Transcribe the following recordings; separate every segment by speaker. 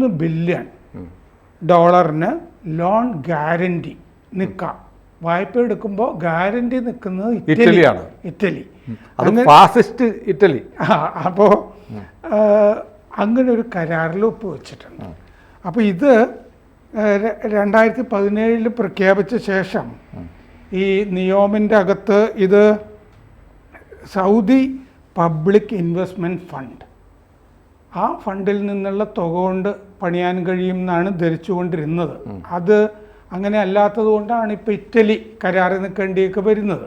Speaker 1: മൂന്ന് ബില്യൺ ഡോളറിന് loan guarantee നിൽക്കാം വായ്പ എടുക്കുമ്പോൾ ഗ്യാരണ്ടി നിൽക്കുന്നത്
Speaker 2: ഇറ്റലിയാണ്.
Speaker 1: ഇറ്റലി.
Speaker 2: അത് ഫാസിസ്റ്റ് ഇറ്റലി.
Speaker 1: അപ്പോൾ അങ്ങനെ ഒരു കരാറിൽ ഒപ്പ് വെച്ചിട്ടുണ്ട്. അപ്പോൾ ഇത് രണ്ടായിരത്തി പതിനേഴിൽ പ്രഖ്യാപിച്ച ശേഷം ഈ നിയോമിന്റെ അകത്ത് ഇത് സൗദി പബ്ലിക് ഇൻവെസ്റ്റ്മെന്റ് ഫണ്ട് ആ ഫണ്ടിൽ നിന്നുള്ള തുക കൊണ്ട് പണിയാൻ കഴിയും എന്നാണ് ധരിച്ചുകൊണ്ടിരുന്നത് അത് അങ്ങനെ അല്ലാത്തത് കൊണ്ടാണ് ഇപ്പോൾ ഇറ്റലി കരാറിൽ നിൽക്കേണ്ടിയൊക്കെ വരുന്നത്.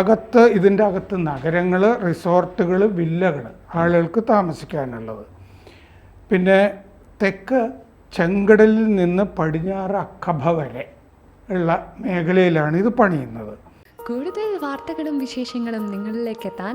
Speaker 1: അകത്ത് ഇതിന്റെ അകത്ത് നഗരങ്ങൾ റിസോർട്ടുകൾ വില്ലകൾ ആളുകൾക്ക് താമസിക്കാനുള്ളത്. പിന്നെ തെക്ക് ചെങ്കടലിൽ നിന്ന് പടിഞ്ഞാറ് അക്കഭ വരെ ഉള്ള മേഖലയിലാണ് ഇത് പണിയുന്നത്.
Speaker 3: കൂടുതൽ വാർത്തകളും വിശേഷങ്ങളും നിങ്ങളിലേക്ക് എത്താൻ